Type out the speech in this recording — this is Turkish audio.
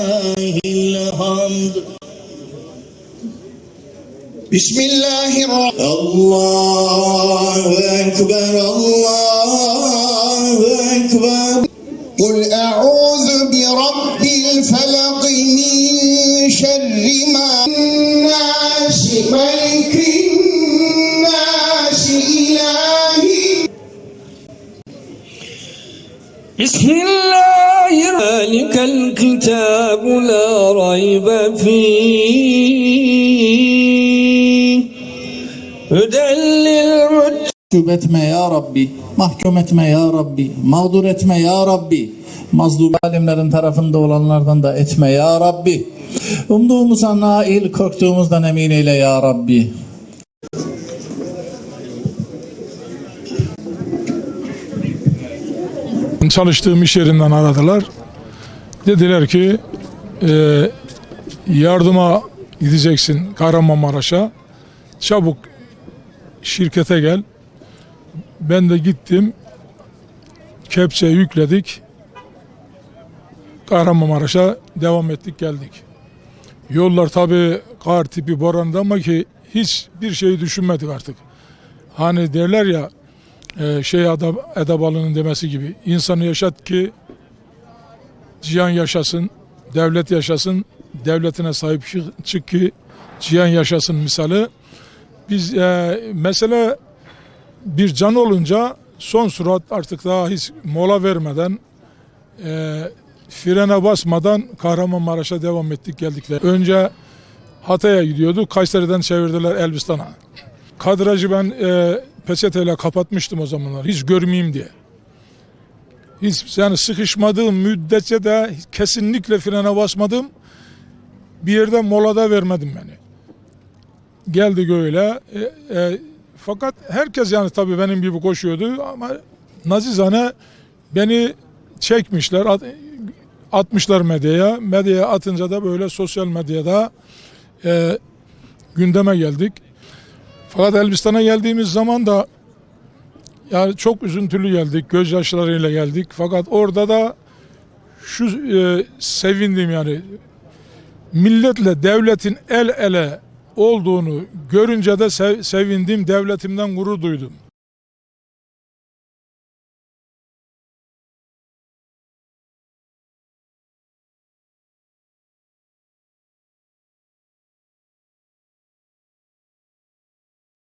الحمد. بسم الله الرحمن الله أكبر الله أكبر. قل أعوذ برب الفلق من شر ما الناس ملك الناس إلهي بسم الله ذلك الكتاب لا ريب فيه هدى للمتقين mahcup etme ya Rabbi, mahkum etme ya Rabbi, mağdur etme ya Rabbi, mazlum alimlerin tarafında olanlardan da etme ya Rabbi. Umduğumuza nail, korktuğumuzdan emin eyle ya Rabbi. Çalıştığım iş yerinden aradılar. Dediler ki e, yardıma gideceksin Kahramanmaraş'a. Çabuk şirkete gel. Ben de gittim. Kepçe yükledik. Kahramanmaraş'a devam ettik geldik. Yollar tabi kar tipi boranda ama ki hiç bir şeyi düşünmedik artık. Hani derler ya e, şey Edeb- Edebalı'nın demesi gibi insanı yaşat ki cihan yaşasın, devlet yaşasın, devletine sahip çık- ki cihan yaşasın misali. Biz e, mesele bir can olunca son surat artık daha hiç mola vermeden e, frene basmadan Kahramanmaraş'a devam ettik geldik. Önce Hatay'a gidiyorduk. Kayseri'den çevirdiler Elbistan'a. Kadrajı ben e, peçeteyle kapatmıştım o zamanlar. Hiç görmeyeyim diye. Hiç yani sıkışmadığım müddetçe de kesinlikle frene basmadım. Bir yerde molada vermedim beni. Geldik öyle. E, e, fakat herkes yani tabii benim gibi koşuyordu ama nazizane beni çekmişler, at- atmışlar medyaya. Medyaya atınca da böyle sosyal medyada e, gündeme geldik. Fakat Elbistan'a geldiğimiz zaman da yani çok üzüntülü geldik, gözyaşlarıyla geldik. Fakat orada da şu e, sevindim yani milletle devletin el ele olduğunu görünce de sev- sevindim, devletimden gurur duydum.